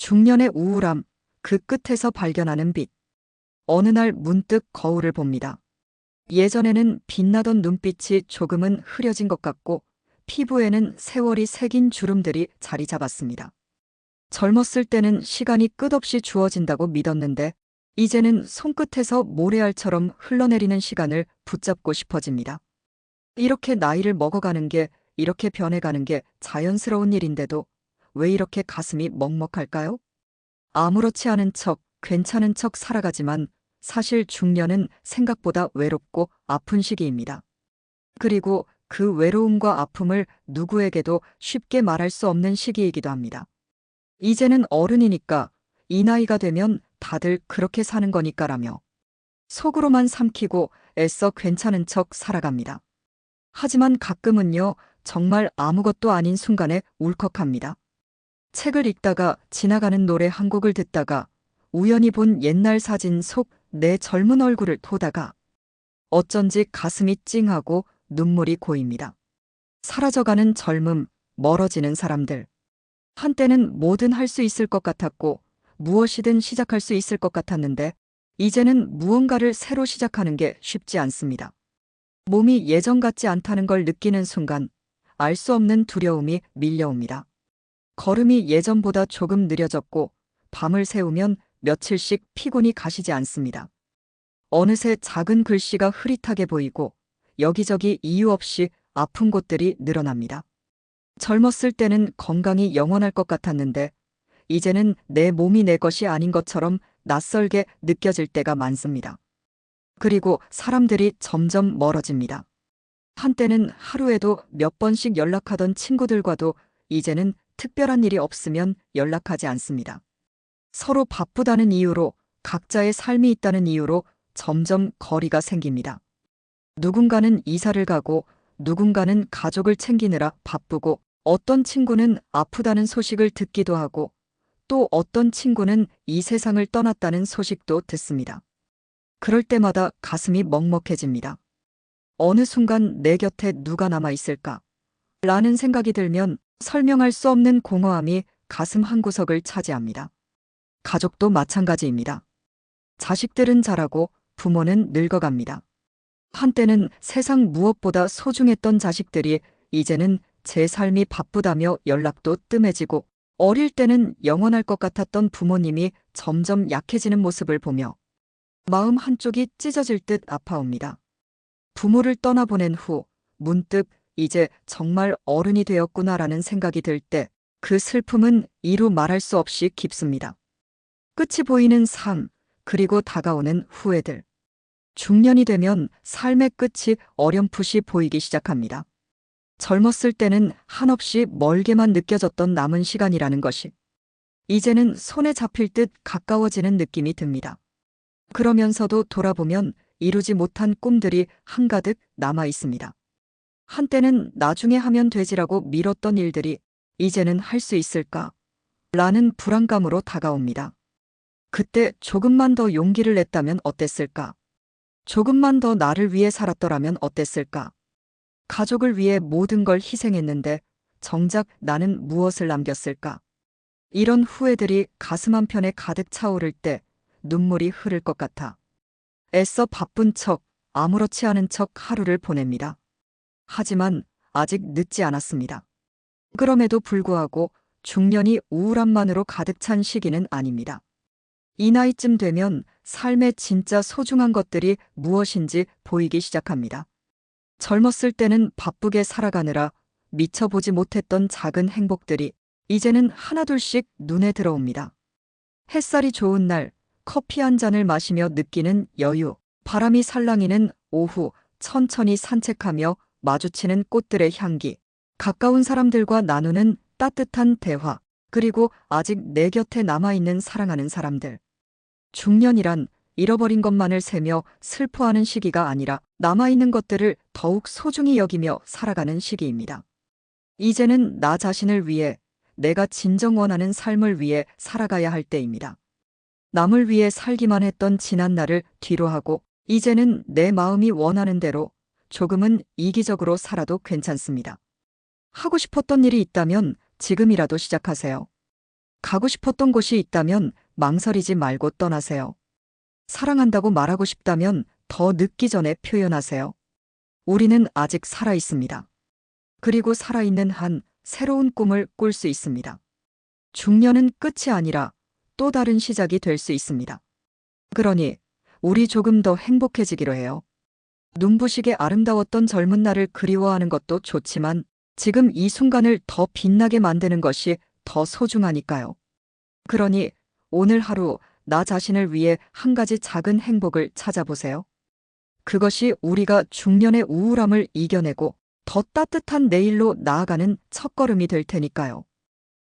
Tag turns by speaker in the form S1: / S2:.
S1: 중년의 우울함, 그 끝에서 발견하는 빛. 어느 날 문득 거울을 봅니다. 예전에는 빛나던 눈빛이 조금은 흐려진 것 같고 피부에는 세월이 새긴 주름들이 자리 잡았습니다. 젊었을 때는 시간이 끝없이 주어진다고 믿었는데 이제는 손끝에서 모래알처럼 흘러내리는 시간을 붙잡고 싶어집니다. 이렇게 나이를 먹어가는 게 이렇게 변해가는 게 자연스러운 일인데도 왜 이렇게 가슴이 먹먹할까요? 아무렇지 않은 척, 괜찮은 척 살아가지만 사실 중년은 생각보다 외롭고 아픈 시기입니다. 그리고 그 외로움과 아픔을 누구에게도 쉽게 말할 수 없는 시기이기도 합니다. 이제는 어른이니까 이 나이가 되면 다들 그렇게 사는 거니까라며 속으로만 삼키고 애써 괜찮은 척 살아갑니다. 하지만 가끔은요, 정말 아무것도 아닌 순간에 울컥합니다. 책을 읽다가 지나가는 노래 한 곡을 듣다가 우연히 본 옛날 사진 속 내 젊은 얼굴을 보다가 어쩐지 가슴이 찡하고 눈물이 고입니다. 사라져가는 젊음, 멀어지는 사람들. 한때는 뭐든 할 수 있을 것 같았고 무엇이든 시작할 수 있을 것 같았는데 이제는 무언가를 새로 시작하는 게 쉽지 않습니다. 몸이 예전 같지 않다는 걸 느끼는 순간 알 수 없는 두려움이 밀려옵니다. 걸음이 예전보다 조금 느려졌고 밤을 새우면 며칠씩 피곤이 가시지 않습니다. 어느새 작은 글씨가 흐릿하게 보이고 여기저기 이유 없이 아픈 곳들이 늘어납니다. 젊었을 때는 건강이 영원할 것 같았는데 이제는 내 몸이 내 것이 아닌 것처럼 낯설게 느껴질 때가 많습니다. 그리고 사람들이 점점 멀어집니다. 한때는 하루에도 몇 번씩 연락하던 친구들과도 이제는 특별한 일이 없으면 연락하지 않습니다. 서로 바쁘다는 이유로 각자의 삶이 있다는 이유로 점점 거리가 생깁니다. 누군가는 이사를 가고 누군가는 가족을 챙기느라 바쁘고 어떤 친구는 아프다는 소식을 듣기도 하고 또 어떤 친구는 이 세상을 떠났다는 소식도 듣습니다. 그럴 때마다 가슴이 먹먹해집니다. 어느 순간 내 곁에 누가 남아 있을까? 라는 생각이 들면 설명할 수 없는 공허함이 가슴 한구석을 차지합니다. 가족도 마찬가지입니다. 자식들은 자라고 부모는 늙어갑니다. 한때는 세상 무엇보다 소중했던 자식들이 이제는 제 삶이 바쁘다며 연락도 뜸해지고 어릴 때는 영원할 것 같았던 부모님이 점점 약해지는 모습을 보며 마음 한쪽이 찢어질 듯 아파옵니다. 부모를 떠나보낸 후 문득 이제 정말 어른이 되었구나라는 생각이 들 때 그 슬픔은 이루 말할 수 없이 깊습니다. 끝이 보이는 삶, 그리고 다가오는 후회들. 중년이 되면 삶의 끝이 어렴풋이 보이기 시작합니다. 젊었을 때는 한없이 멀게만 느껴졌던 남은 시간이라는 것이 이제는 손에 잡힐 듯 가까워지는 느낌이 듭니다. 그러면서도 돌아보면 이루지 못한 꿈들이 한가득 남아 있습니다. 한때는 나중에 하면 되지라고 미뤘던 일들이 이제는 할 수 있을까? 라는 불안감으로 다가옵니다. 그때 조금만 더 용기를 냈다면 어땠을까? 조금만 더 나를 위해 살았더라면 어땠을까? 가족을 위해 모든 걸 희생했는데 정작 나는 무엇을 남겼을까? 이런 후회들이 가슴 한편에 가득 차오를 때 눈물이 흐를 것 같아. 애써 바쁜 척, 아무렇지 않은 척 하루를 보냅니다. 하지만 아직 늦지 않았습니다. 그럼에도 불구하고 중년이 우울함만으로 가득 찬 시기는 아닙니다. 이 나이쯤 되면 삶의 진짜 소중한 것들이 무엇인지 보이기 시작합니다. 젊었을 때는 바쁘게 살아가느라 미쳐보지 못했던 작은 행복들이 이제는 하나둘씩 눈에 들어옵니다. 햇살이 좋은 날 커피 한 잔을 마시며 느끼는 여유, 바람이 살랑이는 오후 천천히 산책하며 마주치는 꽃들의 향기, 가까운 사람들과 나누는 따뜻한 대화, 그리고 아직 내 곁에 남아있는 사랑하는 사람들. 중년이란 잃어버린 것만을 세며 슬퍼하는 시기가 아니라 남아있는 것들을 더욱 소중히 여기며 살아가는 시기입니다. 이제는 나 자신을 위해 내가 진정 원하는 삶을 위해 살아가야 할 때입니다. 남을 위해 살기만 했던 지난 날을 뒤로 하고 이제는 내 마음이 원하는 대로 조금은 이기적으로 살아도 괜찮습니다. 하고 싶었던 일이 있다면 지금이라도 시작하세요. 가고 싶었던 곳이 있다면 망설이지 말고 떠나세요. 사랑한다고 말하고 싶다면 더 늦기 전에 표현하세요. 우리는 아직 살아 있습니다. 그리고 살아있는 한 새로운 꿈을 꿀 수 있습니다. 중년은 끝이 아니라 또 다른 시작이 될 수 있습니다. 그러니 우리 조금 더 행복해지기로 해요. 눈부시게 아름다웠던 젊은 날을 그리워하는 것도 좋지만 지금 이 순간을 더 빛나게 만드는 것이 더 소중하니까요. 그러니 오늘 하루 나 자신을 위해 한 가지 작은 행복을 찾아보세요. 그것이 우리가 중년의 우울함을 이겨내고 더 따뜻한 내일로 나아가는 첫걸음이 될 테니까요.